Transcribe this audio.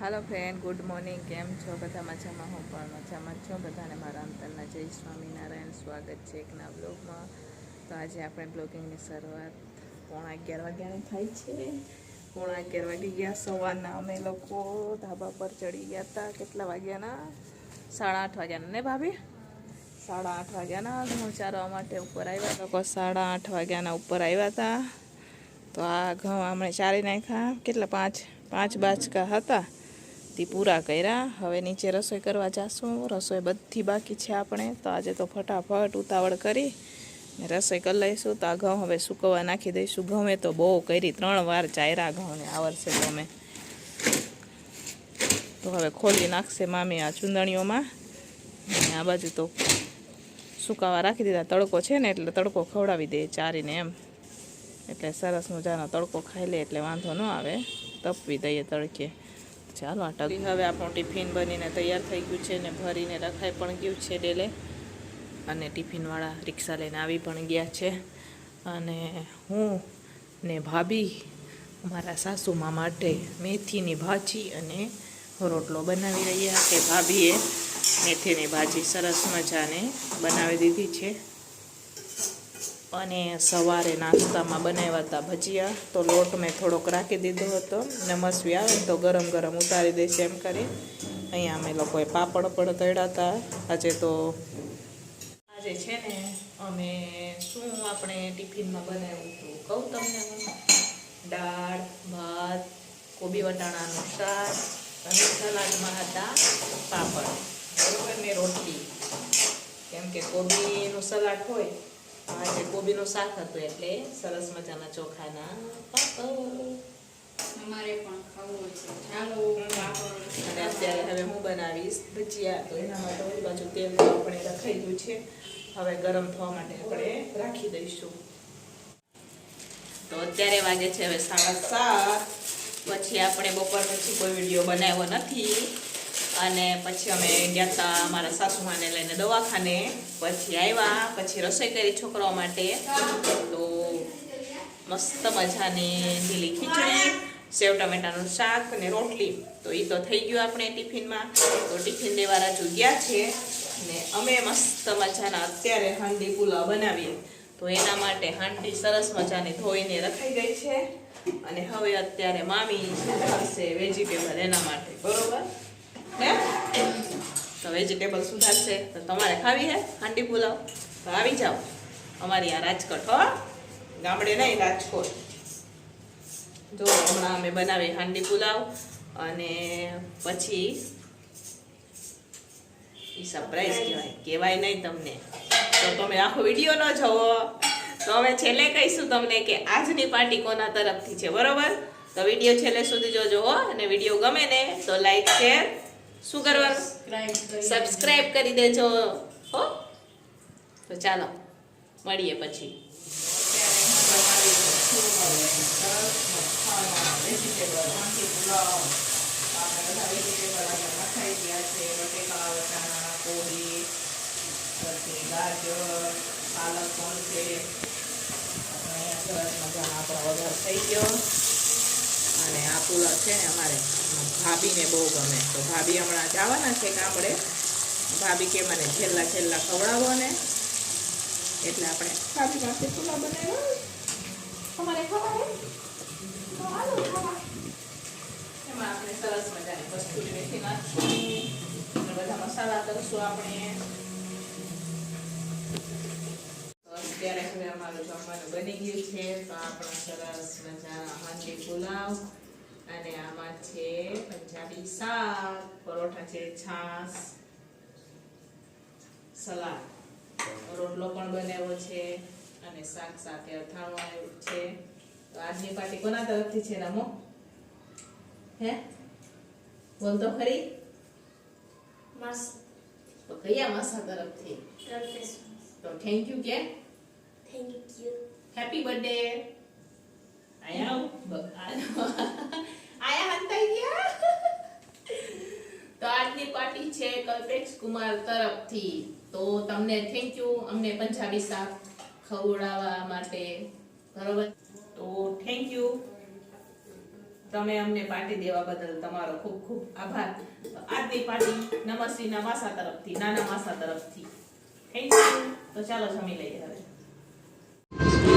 હાલો friend good morning કેમ છો? બધા મજામાં? હું પણ મજામાં છું. બધાને મારા અંતરના જય સ્વામિનારાયણ. સ્વાગત છે એકના બ્લોગમાં તો આજે આપણે બ્લોગિંગની શરૂઆત પોણા અગિયાર વાગ્યાની થાય છે. પોણા અગિયાર વાગી ગયા. સવારના અમે લોકો ધાબા પર ચડી ગયા હતા. કેટલા વાગ્યાના? સાડા આઠ વાગ્યાના ને ભાભી? સાડા આઠ વાગ્યાના. ઘઉં ચારવા માટે ઉપર આવ્યા. લોકો સાડા આઠ વાગ્યાના ઉપર આવ્યા હતા. તો આ ઘઉં હમણાં ચારી નાખ્યા. કેટલા? પાંચ પાંચ બાચકા હતા. તે પૂરા કર્યા. હવે નીચે રસોઈ કરવા જાશું. રસોઈ બધી બાકી છે આપણે. તો આજે તો ફટાફટ ઉતાવળ કરી રસોઈ કરી લઈશું. તો આ ઘઉં હવે સુકવવા નાખી દઈશું. ઘઉં તો બહુ કરી. ત્રણ વાર ચાયરા ઘઉંને આ વર્ષે તો હવે ખોલી નાખશે મામી આ ચૂંદણીઓમાં. આ બાજુ તો સુકાવા રાખી દીધા. તડકો છે ને એટલે તડકો ખવડાવી દે ચારીને એમ. એટલે સરસ મજાનો તડકો ખાઈ લે એટલે વાંધો ન આવે. તપવી દઈએ તડકે. ચાલો આ હવે આપણું ટિફિન બનીને તૈયાર થઈ ગયું છે ને ભરીને રખાઈ પણ ગયું છે ડેલે. અને ટિફિનવાળા રિક્ષા લઈને આવી પણ ગયા છે. અને હું ને ભાભી મારા સાસુમા માટે મેથીની ભાજી અને રોટલો બનાવી રહ્યા કે ભાભીએ મેથીની ભાજી સરસ મજાને બનાવી દીધી છે. અને સવારે નાસ્તામાં બનાવ્યા હતા ભજીયા. તો લોટ મેં થોડોક રાખી દીધો હતો. ને મસવી આવે તો ગરમ ગરમ ઉતારી દઈશ એમ કરી. અહીંયા અમે લોકોએ પાપડ પણ તળ્યા હતા. આજે તો આજે છે ને અમે શું આપણે ટિફિનમાં બનાવ્યું હતું? કહું તમને હું. દાળ, ભાત, કોબી વટાણાનું શાક, અને સલાડમાં હતા પાપડ. બરોબર ને રોટલી? કેમ કે કોબીનું સલાડ હોય આજે કોબીનું શાક હતું એટલે સરસ મજાના ચોખાના અમારે પણ ખાવું છે. ચાલો અને અત્યારે હવે હું બનાવીશ ભજીયા. તો એના માટે ઓલી બાજુ તેલ તો આપણે રખાઈ છે. હવે ગરમ થવા માટે આપણે રાખી દઈશું. તો અત્યારે વાગે છે હવે સાડા સાત. પછી આપણે બપોર પછી કોઈ વીડિયો બનાવ્યો નથી. અને પછી અમે ગયા હતા અમારા સાસુમાને લઈને દવાખાને. પછી આવ્યા પછી રસોઈ કરી છોકરાઓ માટે. તો મસ્ત મજાની લીલી ખીચડી, સેવ ટમેટાનું શાક અને રોટલી. તો એ તો થઈ ગયું આપણે ટિફિનમાં. તો ટિફિન દેવા રાજુ ગયા છે ને અમે મસ્ત મજાના અત્યારે હાંડી પુલાવ બનાવીએ. તો એના માટે હાંડી સરસ મજાની ધોઈને રખાઈ ગઈ છે. અને હવે અત્યારે મામી સુધારશે વેજીટેબલ એના માટે, બરોબર? હે? તો વેજીટેબલ સુધારશે, તો તમારે ખાવી હે? હાંડી પુલાવ. તો આવી જાઓ. અમારી આ રાજકોટ, હો. ગામડે નહીં, રાજકોટ. જો, હમણાં અમે બનાવી હાંડી પુલાવ અને પછી એ સરપ્રાઈઝ કહેવાય. કહેવાય નહીં તમને. તો તમે આખો વીડિયો ન જવો. તો અમે છેલ્લે કહીશું તમને કે આજની પાર્ટી કોના તરફથી છે, બરોબર? તો વીડિયો છેલ્લે સુધી જોજો, હો. અને વીડિયો ગમે ને, તો લાઈક શેર શું કરવાનું? સબસ્ક્રાઇબ કરી દેજો. હો? તો ચાલો, મળીએ પછી. પાલક પણ છે મજાનો આપણો વઘાર થઈ ગયો પુલાવ છે ને અમારે. ભાભીને બહુ ગમે. તો ભાભી હમણાં જવાના છે ગામડે. ભાભી કે મને છેલ્લા છેલ્લા ખવડાવો ને. એટલે આપણે ભાભી પાસે પુલાવ બનાવ્યો એમાં આપણે સરસ મજાની કસ્તુરી મેથી નાખશું. બધા મસાલા કરશું આપણે. અત્યારે હવે અમારું જમવાનું બની ગયું છે. તો આપણા સરસ મજાના હાંડી પુલાવ. અને આમાં છે પંજાબી શાક પરોઠા છે છાસ સલાડ. રોટલો પણ બનાવ્યો છે અને શાક સાથે અથાણું આવ્યું છે. તો આજની પાર્ટી કોના તરફથી છે રમો? હે? બોલ તો ખરી. મસ્ત તો કયા માસા તરફથી? તો થેન્ક યુ કે? થેન્ક યુ હેપી બર્થડે આયા બ- આયા હંતાઈ ગયા આજની પાર્ટી છે કલ્પેશ કુમાર તરફથી. તો તમને થેન્ક યુ અમને પંજાબી શાક ખવડાવવા માટે બરોબર? તો થેન્ક યુ તમે અમને પાર્ટી દેવા બદલ તમારો ખૂબ ખૂબ આભાર. આજની પાર્ટી નમસ્ત્રીના માસા તરફથી, નાના માસા તરફથી. થેન્ક યુ તો ચાલો જમી લઈએ હવે.